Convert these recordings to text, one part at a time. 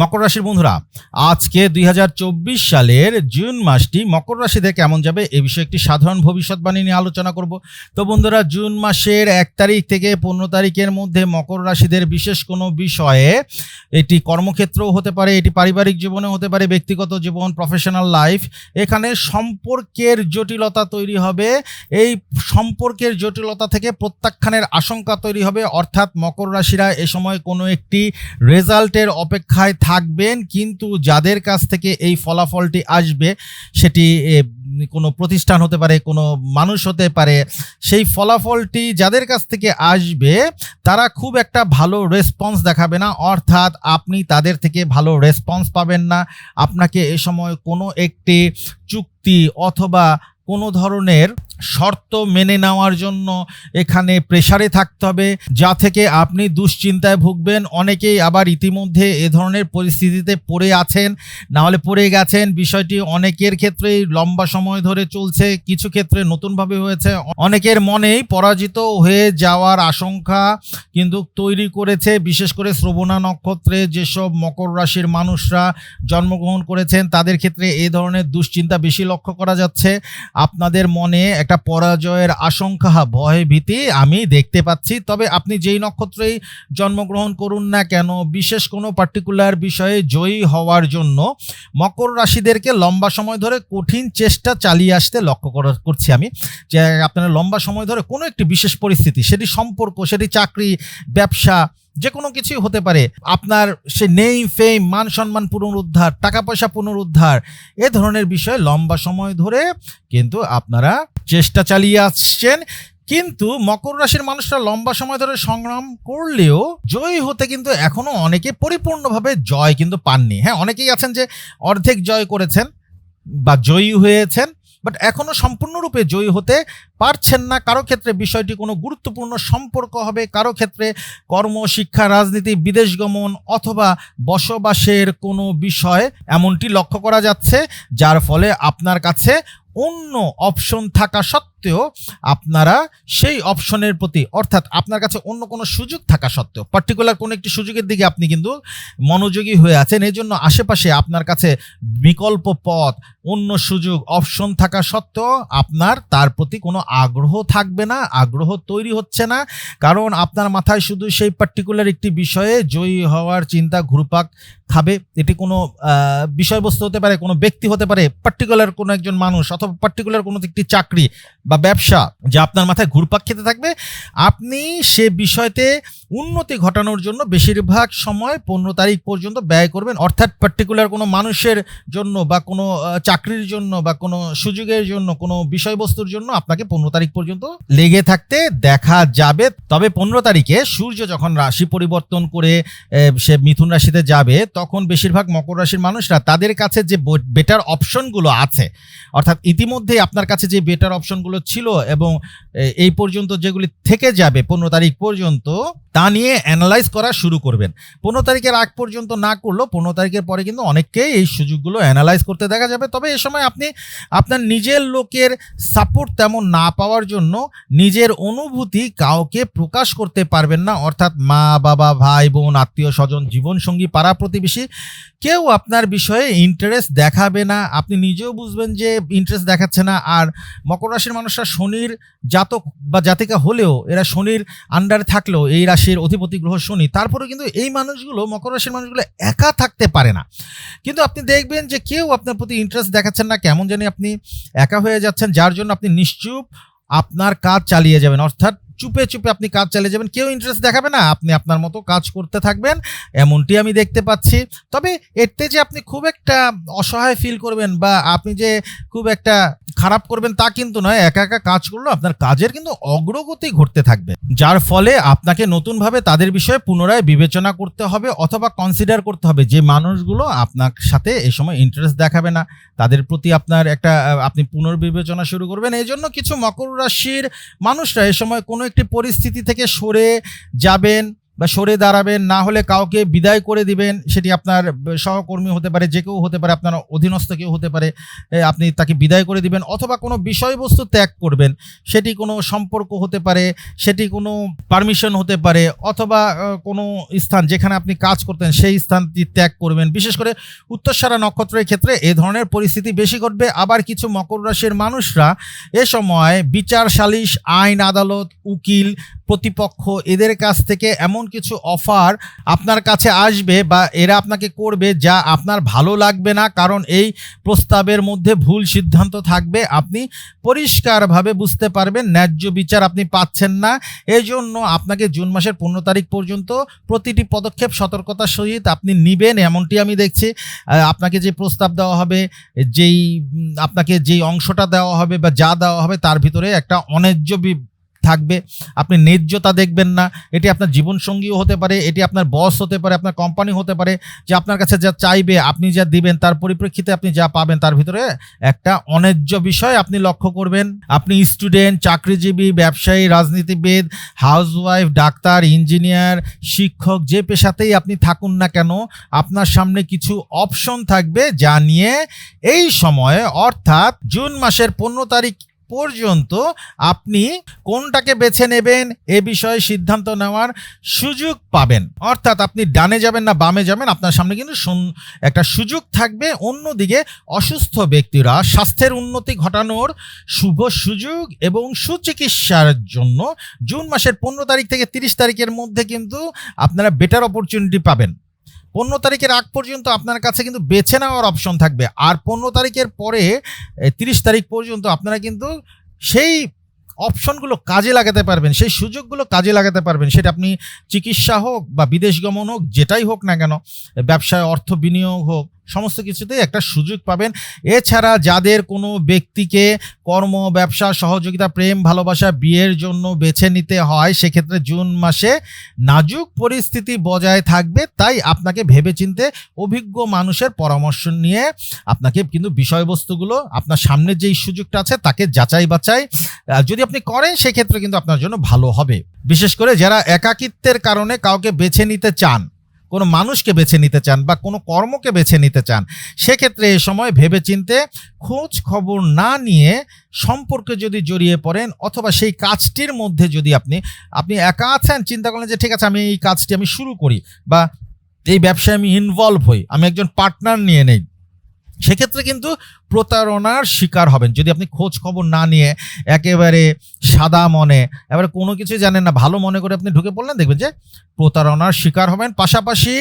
মকর রাশির বন্ধুরা, আজকে দুই হাজার চব্বিশ সালের জুন মাসটি মকর রাশিতে কেমন যাবে এ বিষয়ে একটি সাধারণ ভবিষ্যৎবাণী নিয়ে আলোচনা করব। তো বন্ধুরা, জুন মাসের এক তারিখ থেকে পনেরো তারিখের মধ্যে মকর রাশিদের বিশেষ কোনো বিষয়ে এটি কর্মক্ষেত্রও হতে পারে, এটি পারিবারিক জীবনে হতে পারে, ব্যক্তিগত জীবন প্রফেশনাল লাইফ এখানে সম্পর্কের জটিলতা তৈরি হবে। এই সম্পর্কের জটিলতা থেকে প্রত্যাখ্যানের আশঙ্কা তৈরি হবে, অর্থাৎ মকর রাশিরা এ সময় কোনো একটি রেজাল্টের অপেক্ষায় থাকবেন, কিন্তু যাদের কাছ থেকে এই ফলাফলটি আসবে, সেটি কোনো প্রতিষ্ঠান হতে পারে, কোনো মানুষ হতে পারে, সেই ফলাফলটি যাদের কাছ থেকে আসবে, তারা খুব একটা ভালো রেসপন্স দেখাবে না। অর্থাৎ আপনি তাদের থেকে ভালো রেসপন্স পাবেন না। আপনাকে এ সময় কোনো একটি চুক্তি অথবা কোনো ধরনের শর্ত মেনে নেওয়ার জন্য এখানে প্রেসারে থাকতে হবে, যা থেকে আপনি দুশ্চিন্তায় ভুগবেন। অনেকেই আবার ইতিমধ্যে এ ধরনের পরিস্থিতিতে পড়ে আছেন, না হলে পড়ে গেছেন। বিষয়টি অনেকের ক্ষেত্রেই লম্বা সময় ধরে চলছে, কিছু ক্ষেত্রে নতুনভাবে হয়েছে। অনেকের মনেই পরাজিত হয়ে যাওয়ার আশঙ্কা কিন্তু তৈরি করেছে, বিশেষ করে শ্রবণা নক্ষত্রে যেসব মকর রাশির মানুষরা জন্মগ্রহণ করেছেন, তাদের ক্ষেত্রে এই ধরনের দুশ্চিন্তা বেশি লক্ষ্য করা যাচ্ছে। আপনাদের মনে একটা পরাজয়ের আশঙ্কা, ভয় ভীতি আমি দেখতে পাচ্ছি। তবে আপনি যেই নক্ষত্রেই জন্মগ্রহণ করুন না কেন, বিশেষ কোনো পার্টিকুলার বিষয়ে জয়ী হওয়ার জন্য মকর রাশিদেরকে লম্বা সময় ধরে কঠিন চেষ্টা চালিয়ে আসতে লক্ষ্য করা- করছি আমি। যে আপনারা লম্বা সময় ধরে কোনো একটি বিশেষ পরিস্থিতি, সেটি সম্পর্ক, সেটি চাকরি, ব্যবসা যে কোনো কিছুই হতে পারে। আপনার সে নেই ফেম মান সম্মান পুনরুদ্ধার টাকা পয়সা পুনরুদ্ধার, এ ধরনের বিষয় লম্বা সময় ধরে কিন্তু আপনারা চেষ্টা চালিয়ে আসছেন। কিন্তু মকর রাশির মানুষরা লম্বা সময় ধরে সংগ্রাম করলেও জয়ী হতে কিন্তু এখনও অনেকে পরিপূর্ণভাবে জয় কিন্তু পাননি। হ্যাঁ অনেকেই আছেন যে অর্ধেক জয় করেছেন বা জয়ী হয়েছেন। বাট এখনও সম্পূর্ণরূপে জয়ী হতে পারছেন না। কারও ক্ষেত্রে বিষয়টি কোনো গুরুত্বপূর্ণ সম্পর্ক হবে। কারও ক্ষেত্রে কর্ম, শিক্ষা, রাজনীতি, বিদেশ গমন অথবা বসবাসের কোনো বিষয় এমনটি লক্ষ্য করা যাচ্ছে, যার ফলে আপনার কাছে অন্য অপশন থাকা সত্ত্বেও আপনারা সেই অপশনের প্রতি, অর্থাৎ আপনার কাছে অন্য কোনো সুযোগ থাকা সত্ত্বেও পার্টিকুলার কোনো একটি সুযোগের দিকে আপনি কিন্তু মনোযোগী হয়ে আছেন, এই জন্য আশেপাশে আপনার কাছে বিকল্প পথ, অন্য সুযোগ, অপশন থাকা সত্ত্বেও আপনার তার প্রতি কোনো আগ্রহ থাকবে না, আগ্রহ তৈরি হচ্ছে না, কারণ আপনার মাথায় শুধু সেই পার্টিকুলার একটি বিষয়ে জয়ী হওয়ার চিন্তা ঘুরপাক খাবে, এটি কোনো বিষয়বস্তু হতে পারে, কোনো ব্যক্তি হতে পারে পার্টিকুলার কোনো একজন মানুষ অথবা পার্টিকুলার কোনো একটি চাকরি বা ব্যবসা যা আপনার মাথায় ঘুরপাক খেতে থাকবে, আপনি সে বিষয়তে উন্নতি ঘটানোর জন্য বেশিরভাগ সময় পনেরো তারিখ পর্যন্ত ব্যয় করবেন। অর্থাৎ পার্টিকুলার কোনো মানুষের জন্য বা কোনো চাকরির জন্য বা কোনো সুযোগের জন্য, কোনো বিষয়বস্তুর জন্য আপনাকে পনেরো তারিখ পর্যন্ত লেগে থাকতে দেখা যাবে। তবে পনেরো তারিখে সূর্য যখন রাশি পরিবর্তন করে সে মিথুন রাশিতে যাবে, তখন বেশিরভাগ মকর রাশির মানুষরা তাদের কাছে যে বেটার অপশনগুলো আছে, অর্থাৎ ইতিমধ্যেই আপনার কাছে যে বেটার অপশনগুলো ছিল এবং এই পর্যন্ত যেগুলি থেকে যাবে পনেরো তারিখ পর্যন্ত তা নিয়ে অ্যানালাইজ করা শুরু করবেন। পনেরো তারিখের আগ পর্যন্ত না করলেও পনেরো তারিখের পরে কিন্তু অনেককেই এই সুযোগগুলো অ্যানালাইজ করতে দেখা যাবে। তবে এ সময় আপনি আপনার নিজের লোকের সাপোর্ট তেমন না পাওয়ার জন্য নিজের অনুভূতি কাউকে প্রকাশ করতে পারবেন না। অর্থাৎ মা, বাবা, ভাই, বোন, আত্মীয়, স্বজন, জীবনসঙ্গী, পাড়া প্রতিবেশী কেউ আপনার বিষয়ে ইন্টারেস্ট দেখাবে না। আপনি নিজেও বুঝবেন যে ইন্টারেস্ট দেখাচ্ছে না। আর মকর রাশির মানুষরা শনির জাতক বা জাতিকা হলেও, এরা শনির আন্ডারে থাকলেও, এই রাশির অধিপতি গ্রহ শনি তারপরে কিন্তু এই মানুষগুলো মকর রাশির মানুষগুলো একা থাকতে পারে না। কিন্তু আপনি দেখবেন যে কেউ আপনার প্রতি ইন্টারেস্ট দেখাচ্ছেন না, কেমন জানি আপনি একা হয়ে যাচ্ছেন, যার জন্য আপনি নিশ্চুপ আপনার কাজ চালিয়ে যাবেন। অর্থাৎ চুপে চুপে আপনি কাজ চালিয়ে যাবেন। কেউ ইন্টারেস্ট দেখাবে না, আপনি আপনার মতো কাজ করতে থাকবেন। এমনটি আমি দেখতে পাচ্ছি। তবে এতে যে আপনি খুব একটা অসহায় ফিল করবেন বা আপনি যে খুব একটা খারাপ করবেন তা কিন্তু নয়, একা একা কাজ করলেও আপনার কাজের কিন্তু অগ্রগতি ঘটতে থাকবে। যার ফলে আপনাকে নতুনভাবে তাদের বিষয়ে পুনরায় বিবেচনা করতে হবে অথবা কনসিডার করতে হবে যে মানুষগুলো আপনার সাথে এ সময় ইন্টারেস্ট দেখাবে না। তাদের প্রতি আপনার একটা, আপনি পুনর্বিবেচনা শুরু করবেন। এই জন্য কিছু মকর রাশির মানুষরা এ সময় কোনো একটি পরিস্থিতি থেকে সরে যাবেন। বা সরে দাঁড়াবেন, না হলে কাউকে বিদায় করে দিবেন, সেটি আপনার সহকর্মী হতে পারে, যে কেউ হতে পারে, আপনার অধীনস্থ কেউ হতে পারে আপনি তাকে বিদায় করে দিবেন, অথবা কোনো বিষয়বস্তু ত্যাগ করবেন, সেটি কোনো সম্পর্ক হতে পারে, সেটি কোনো পারমিশন হতে পারে, অথবা কোনো স্থান যেখানে আপনি কাজ করতেন, সেই স্থানটি ত্যাগ করবেন। বিশেষ করে উত্তরসারা নক্ষত্রের ক্ষেত্রে এ ধরনের পরিস্থিতি বেশি ঘটবে। আবার কিছু মকর রাশির মানুষরা এ সময় বিচার সালিশ আইন, আদালত, উকিল, প্রতিপক্ষ, এদের কাছ থেকে এমন কিছু অফার আপনার কাছে আসবে বা এরা আপনাকে করবে যা আপনার ভালো লাগবে না, কারণ এই প্রস্তাবের মধ্যে ভুল সিদ্ধান্ত থাকবে। আপনি পরিষ্কারভাবে বুঝতে পারবেন, ন্যায্য বিচার আপনি পাচ্ছেন না। এই জন্য আপনাকে জুন মাসের পনেরো তারিখ পর্যন্ত প্রতিটি পদক্ষেপ সতর্কতার সহিত আপনি নিবেন। এমনটি আমি দেখছি। আপনাকে যে প্রস্তাব দেওয়া হবে, যেই আপনাকে যেই অংশটা দেওয়া হবে বা যা দেওয়া হবে তার ভিতরে একটা অন্যায্য থাকবে। আপনি ন্যায্যতা দেখবেন না। এটি আপনার জীবনসঙ্গীও হতে পারে, এটি আপনার বস হতে পারে, আপনার কোম্পানি হতে পারে, যে আপনার কাছে যা চাইবে, আপনি যা দিবেন, তার পরিপ্রেক্ষিতে আপনি যা পাবেন, তার ভিতরে একটা অন্যায্য বিষয় আপনি লক্ষ্য করবেন। আপনি স্টুডেন্ট চাকরিজীবী, ব্যবসায়ী, রাজনীতিবিদ হাউসওয়াইফ ডাক্তার ইঞ্জিনিয়ার শিক্ষক, যে পেশাতেই আপনি থাকুন না কেন, আপনার সামনে কিছু অপশন থাকবে যা নিয়ে এই সময়ে, অর্থাৎ জুন মাসের পনেরো তারিখ পর্যন্ত আপনি কোনটাকে বেছে নেবেন এ বিষয়ে সিদ্ধান্ত নেওয়ার সুযোগ পাবেন। অর্থাৎ আপনি ডানে যাবেন না বামে যাবেন, আপনার সামনে কিন্তু একটা সুযোগ থাকবে। অন্যদিকে অসুস্থ ব্যক্তিরা স্বাস্থ্যের উন্নতি ঘটানোর শুভ সুযোগ এবং সুচিকিৎসার জন্য জুন মাসের পনেরো তারিখ থেকে তিরিশ তারিখের মধ্যে কিন্তু আপনারা বেটার অপরচুনিটি পাবেন। পনেরো তারিখের আগ পর্যন্ত আপনার কাছে কিন্তু বেছে নেওয়ার অপশন থাকবে। আর পনেরো তারিখের পরে তিরিশ তারিখ পর্যন্ত আপনারা কিন্তু সেই অপশনগুলো কাজে লাগাতে পারবেন, সেই সুযোগগুলো কাজে লাগাতে পারবেন। সেটা আপনি চিকিৎসা হোক বা বিদেশ গমন হোক, যেটাই হোক না কেন, ব্যবসায় অর্থ বিনিয়োগ হোক সমস্ত কিছুতেই একটা সুযোগ পাবেন। এছাড়া যাদের কোনো ব্যক্তিকে কর্ম, ব্যবসা, সহযোগিতা, প্রেম, ভালোবাসা, বিয়ের জন্য বেছে নিতে হয়, সেক্ষেত্রে জুন মাসে নাজুক পরিস্থিতি বজায় থাকবে। তাই আপনাকে ভেবেচিন্তে অভিজ্ঞ মানুষের পরামর্শ নিয়ে আপনাকে কিন্তু বিষয়বস্তুগুলো, আপনার সামনে যেই সুযোগটা আছে তাকে যাচাই বাছাই যদি আপনি করেন সেক্ষেত্রে কিন্তু আপনার জন্য ভালো হবে। বিশেষ করে যারা একাকিত্বের কারণে কাউকে বেছে নিতে চান কোনো মানুষকে বেছে নিতে চান বা কোনো কর্মকে বেছে নিতে চান, সেক্ষেত্রে এ সময় ভেবে চিনতে খোঁজ খবর না নিয়ে সম্পর্কে যদি জড়িয়ে পড়েন অথবা সেই কাজটির মধ্যে যদি আপনি আপনি একা আছেন, চিন্তা করলেন যে ঠিক আছে আমি এই কাজটি আমি শুরু করি বা এই ব্যবসায় আমি ইনভলভ হই, আমি একজন পার্টনার নিয়ে নেই সেক্ষেত্রে কিন্তু প্রতারণার শিকার হবেন। যদি আপনি খোঁজ খবর না নিয়ে একেবারে সাদা মনে, এবারে কোনো কিছু জানেন না, ভালো মনে করে আপনি ঢুকে পড়লেন, দেখবেন যে প্রতারণার শিকার হবেন। পাশাপাশি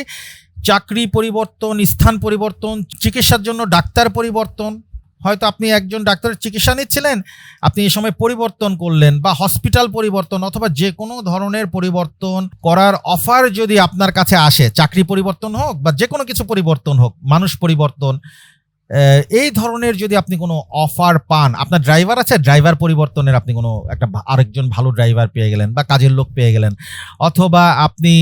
চাকরি পরিবর্তন, স্থান পরিবর্তন, চিকিৎসার জন্য ডাক্তার পরিবর্তন। হয়তো আপনি একজন ডাক্তারের চিকিৎসা নিচ্ছিলেন, আপনি এই সময় পরিবর্তন করলেন বা হসপিটাল পরিবর্তন অথবা যে কোনো ধরনের পরিবর্তন করার অফার যদি আপনার কাছে আসে, চাকরি পরিবর্তন হোক বা যে কোনো কিছু পরিবর্তন হোক, মানুষ পরিবর্তন এই ধরনের যদি আপনি কোনো অফার পান, আপনার ড্রাইভার আছে ড্রাইভার পরিবর্তনের আপনি কোনো একটা আরেকজন ভালো ড্রাইভার পেয়ে গেলেন বা কাজের লোক পেয়ে গেলেন, অথবা আপনি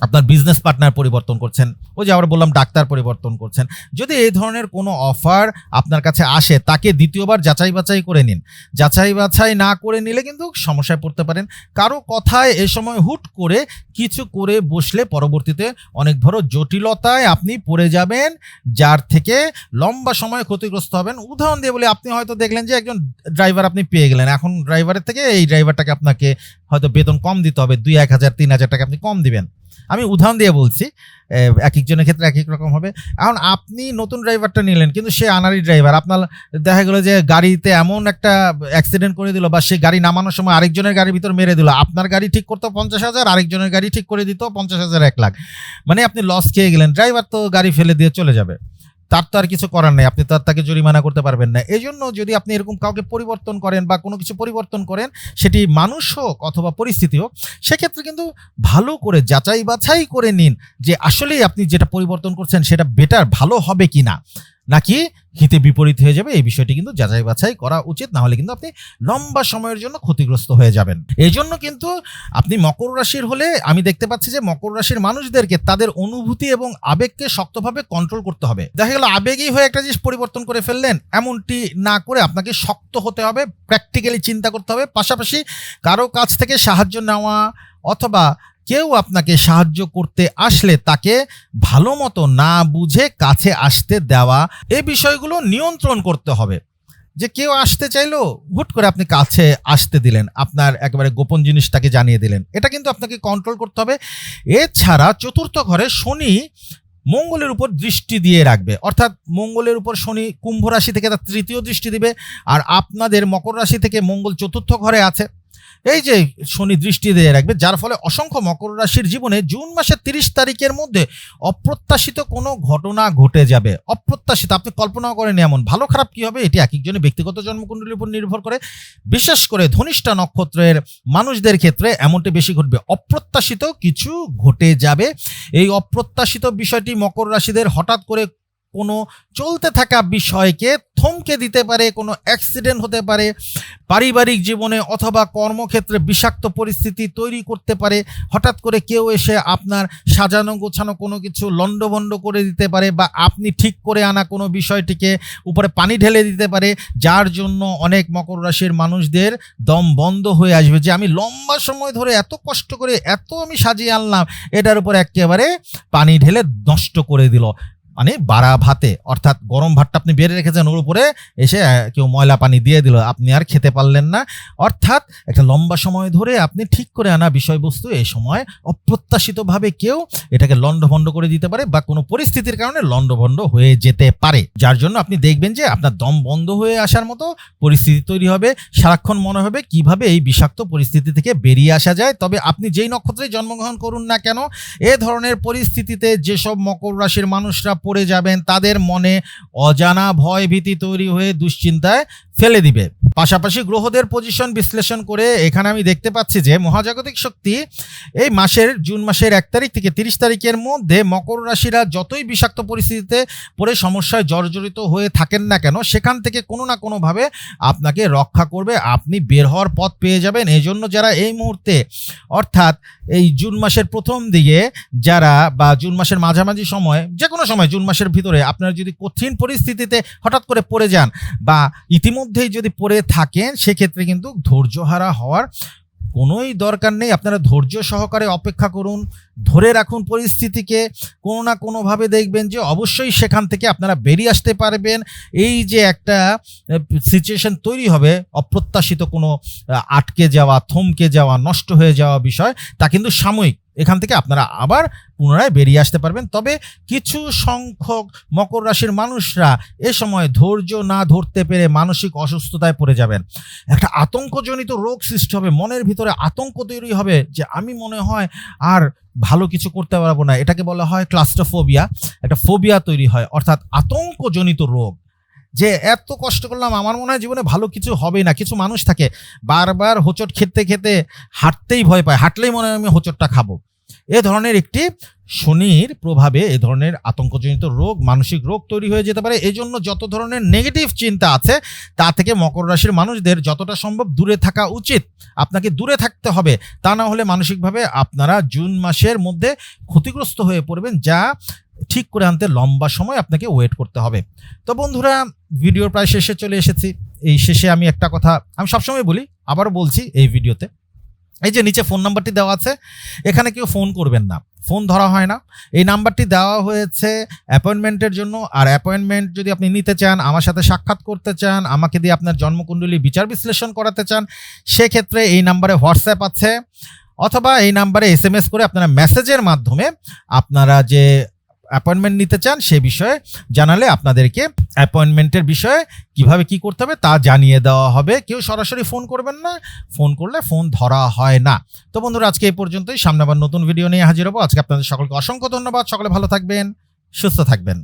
আপনার বিজনেস পার্টনার পরিবর্তন করছেন। ওই যে আবার বললাম, ডাক্তার পরিবর্তন করছেন। যদি এই ধরনের কোনো অফার আপনার কাছে আসে, তাকে দ্বিতীয়বার যাচাই বাছাই করে নিন। যাচাই বাছাই না করে নিলে কিন্তু সমস্যায় পড়তে পারেন। কারও কথায় এ সময় হুট করে কিছু করে বসলে পরবর্তীতে অনেক বড় জটিলতায় আপনি পড়ে যাবেন, যার থেকে লম্বা সময় ক্ষতিগ্রস্ত হবেন। উদাহরণ দিয়ে বলে, আপনি হয়তো দেখলেন যে একজন ড্রাইভার আপনি পেয়ে গেলেন। এখন ড্রাইভারের থেকে এই ড্রাইভারটাকে আপনাকে হয়তো বেতন কম দিতে হবে, দুই, এক হাজার, তিন হাজার টাকা আপনি কম দিবেন। আমি উদাহরণ দিয়ে বলছি এক একজনের ক্ষেত্রে এক এক রকম হবে। এখন আপনি নতুন ড্রাইভারটা নিলেন, কিন্তু সে আনারি ড্রাইভার, আপনার দেখা গেলো যে গাড়িতে এমন একটা অ্যাক্সিডেন্ট করে দিল বা সে গাড়ি নামানোর সময় আরেকজনের গাড়ির ভিতর মেরে দিল, আপনার গাড়ি ঠিক করতো পঞ্চাশ হাজার, আরেকজনের গাড়ি ঠিক করে দিত পঞ্চাশ হাজার এক লাখ। মানে আপনি লস খেয়ে গেলেন, ড্রাইভার তো গাড়ি ফেলে দিয়ে চলে যাবে। তার তো আর কিছু করার নেই। আপনি তো আর তাকে জরিমানা করতে পারবেন না। এই জন্য যদি আপনি এরকম কাউকে পরিবর্তন করেন বা কোনো কিছু পরিবর্তন করেন, সেটি মানুষ হোক অথবা পরিস্থিতি হোক, সেক্ষেত্রে কিন্তু ভালো করে যাচাই বাছাই করে নিন যে আসলেই আপনি যেটা পরিবর্তন করছেন, সেটা বেটার ভালো হবে কি না নাকি হিতে বিপরীত হয়ে যাবে? এই বিষয়টি কিন্তু যাচাই বাছাই করা উচিত, না হলে কিন্তু আপনি লম্বা সময়ের জন্য ক্ষতিগ্রস্ত হয়ে যাবেন। এই জন্য কিন্তু আপনি মকর রাশির হলে আমি দেখতে পাচ্ছি যে মকর রাশির মানুষদেরকে তাদের অনুভূতি এবং আবেগকে শক্তভাবে কন্ট্রোল করতে হবে। দেখা গেল আবেগই হয়ে একটা জিনিস পরিবর্তন করে ফেললেন, এমনটি না করে আপনাকে শক্ত হতে হবে প্র্যাকটিক্যালি চিন্তা করতে হবে। পাশাপাশি কারও কাছ থেকে সাহায্য নেওয়া অথবা কেউ আপনাকে সাহায্য করতে আসলে তাকে ভালো মতো না বুঝে কাছে আসতে দেওয়া এই বিষয়গুলো নিয়ন্ত্রণ করতে হবে। যে কেউ আসতে চাইলো, হুট করে আপনি কাছে আসতে দিলেন, আপনার একেবারে গোপন জিনিসটাকে জানিয়ে দিলেন। এটা কিন্তু আপনাকে কন্ট্রোল করতে হবে। এছাড়া চতুর্থ ঘরে শনি মঙ্গলের উপর দৃষ্টি দিয়ে রাখবে। অর্থাৎ মঙ্গলের উপর শনি কুম্ভ রাশি থেকে তার তৃতীয় দৃষ্টি দিবে, আর আপনাদের মকর রাশি থেকে মঙ্গল চতুর্থ ঘরে আছে। এই যে শনি দৃষ্টি দিয়ে রাখবে, যার ফলে অসংখ্য মকর রাশির জীবনে জুন মাসের তিরিশ তারিখের মধ্যে অপ্রত্যাশিত কোনো ঘটনা ঘটে যাবে। অপ্রত্যাশিত, আপনি কল্পনা করেন এমন। ভালো খারাপ কি হবে? এটি এক একজনের ব্যক্তিগত জন্মকুণ্ডলীর উপর নির্ভর করে। বিশেষ করে ধনিষ্ঠা নক্ষত্রের মানুষদের ক্ষেত্রে এমনটি বেশি ঘটবে। অপ্রত্যাশিত কিছু ঘটে যাবে। এই অপ্রত্যাশিত বিষয়টি মকর রাশিদের হঠাৎ করে কোনো চলতে থাকা বিষয়কে থমকে দিতে পারে, কোনো অ্যাক্সিডেন্ট হতে পারে, পারিবারিক জীবনে অথবা কর্মক্ষেত্রে বিষাক্ত পরিস্থিতি তৈরি করতে পারে, হঠাৎ করে কেউ এসে আপনার সাজানো গোছানো কোনো কিছু লণ্ডভণ্ড করে দিতে পারে বা আপনি ঠিক করে আনা কোনো বিষয়টিকে উপরে পানি ঢেলে দিতে পারে, যার জন্য অনেক মকর রাশির মানুষদের দম বন্ধ হয়ে আসবে। যে আমি লম্বা সময় ধরে এত কষ্ট করে এত আমি সাজিয়ে আনলাম, এটার উপর একেবারে পানি ঢেলে নষ্ট করে দিল। মানে বাড়া ভাতে, অর্থাৎ গরম ভাতটা আপনি বেড়ে রেখেছেন ওর উপরে, এসে কেউ ময়লা পানি দিয়ে দিল, আপনি আর খেতে পারলেন না। অর্থাৎ একটা লম্বা সময় ধরে আপনি ঠিক করে আনা বিষয়বস্তু এই সময় অপ্রত্যাশিতভাবে কেউ এটাকে লণ্ডভণ্ড করে দিতে পারে বা কোনো পরিস্থিতির কারণে লণ্ডভণ্ড হয়ে যেতে পারে। যার জন্য আপনি দেখবেন যে আপনার দম বন্ধ হয়ে আসার মতো পরিস্থিতি তৈরি হবে। সারাক্ষণ মনে হবে কীভাবে এই বিষাক্ত পরিস্থিতি থেকে বেরিয়ে আসা যায়। তবে আপনি যেই নক্ষত্রে জন্মগ্রহণ করুন না কেন, এ ধরনের পরিস্থিতিতে যেসব মকর রাশির মানুষরা পড়ে যাবেন, তাদের মনে অজানা ভয় ভীতি তৈরি হয়ে দুশ্চিন্তায় ফেলে দিবে। পাশাপাশি গ্রহদের পজিশন বিশ্লেষণ করে এখানে আমি দেখতে পাচ্ছি যে, মহাজাগতিক শক্তি এই মাসের, জুন মাসের এক তারিখ থেকে তিরিশ তারিখের মধ্যে মকর রাশিরা যতই বিষাক্ত পরিস্থিতিতে পড়ে, সমস্যায় জর্জরিত হয়ে থাকেন না কেন, সেখান থেকে কোনো না কোনোভাবে আপনাকে রক্ষা করবে, আপনি বের হওয়ার পথ পেয়ে যাবেন। এই জন্য যারা এই মুহূর্তে, অর্থাৎ এই জুন মাসের প্রথম দিকে যারা বা জুন মাসের মাঝামাঝি সময় যে কোনো সময় জুন মাসের ভিতরে আপনারা যদি কঠিন পরিস্থিতিতে হঠাৎ করে পড়ে যান বা ইতিমধ্যেই যদি পড়ে থাকেন, সেক্ষেত্রে কিন্তু ধৈর্যহারা হওয়ার কোনোই দরকার নেই। আপনারা ধৈর্য সহকারে অপেক্ষা করুন, ধরে রাখুন পরিস্থিতিকে। কোনো না কোনোভাবে দেখবেন যে অবশ্যই সেখান থেকে আপনারা বেরিয়ে আসতে পারবেন। এই যে একটা সিচুয়েশন তৈরি হবে, অপ্রত্যাশিত কোনো আটকে যাওয়া, থমকে যাওয়া, নষ্ট হয়ে যাওয়া বিষয়, তা কিন্তু সাময়িক। এখান থেকে আপনারা আবার পুনরায় বেরিয়ে আসতে পারবেন। তবে কিছু সংখ্যক মকর রাশির মানুষরা এ সময় ধৈর্য না ধরতে পেরে মানসিক অসুস্থতায় পড়ে যাবেন। একটা আতঙ্কজনিত রোগ সৃষ্টি হবে, মনের ভিতরে আতঙ্ক তৈরি হবে যে আমি মনে হয় আর ভালো কিছু করতে পারব না। এটাকে বলা হয় ক্লাস্টোফোবিয়া একটা ফোবিয়া তৈরি হয়। অর্থাৎ আতঙ্কজনিত রোগ। যে এত কষ্ট করলাম, আমার মনে হয় জীবনে ভালো কিছু হবে না। কিছু মানুষ থাকে, বারবার হোঁচট খেতে খেতে হাঁটতেই ভয় পায়। হাঁটলেই মনে হয় আমি হোঁচটটা খাব। এ ধরনের একটি শনির প্রভাবে এ ধরনের আতঙ্কজনিত রোগ, মানসিক রোগ তৈরি হয়ে যেতে পারে। এই জন্য যত ধরনের নেগেটিভ চিন্তা আছে, তা থেকে মকর রাশির মানুষদের যতটা সম্ভব দূরে থাকা উচিত। আপনাকে দূরে থাকতে হবে। তা না হলে মানসিকভাবে আপনারা জুন মাসের মধ্যে ক্ষতিগ্রস্ত হয়ে পড়বেন, যা ঠিক করে আনতে লম্বা সময় আপনাকে ওয়েট করতে হবে। তো বন্ধুরা ভিডিওর প্রায় শেষে চলে এসেছি। এই শেষে আমি একটা কথা, আমি সবসময় বলি, আবারও বলছি এই ভিডিওতে এই যে নিচে ফোন নাম্বারটি দেওয়া আছে, এখানে কেউ ফোন করবেন না। ফোন ধরা হয় না। এই নাম্বারটি দেওয়া হয়েছে অ্যাপয়েন্টমেন্টের জন্য। আর অ্যাপয়েন্টমেন্ট যদি আপনি নিতে চান, আমার সাথে সাক্ষাৎ করতে চান, আমাকে দিয়ে আপনার জন্মকুণ্ডলী বিচার বিশ্লেষণ করাতে চান, সেক্ষেত্রে এই নাম্বারে হোয়াটসঅ্যাপ আছে। অথবা এই নাম্বারে এস করে আপনারা মেসেজের মাধ্যমে আপনারা যে অ্যাপয়েন্টমেন্ট নিতে চান, সে বিষয়ে জানালে আপনাদেরকে অ্যাপয়েন্টমেন্টের বিষয়ে কীভাবে কি করতে হবে তা জানিয়ে দেওয়া হবে। কেউ সরাসরি ফোন করবেন না ফোন করলে ফোন ধরা হয় না। তো বন্ধুরা, আজকে এই পর্যন্তই। সামনে আবার নতুন ভিডিও নিয়ে হাজির হব। আজকে আপনাদের সকলকে অসংখ্য ধন্যবাদ। সকলে ভালো থাকবেন, সুস্থ থাকবেন।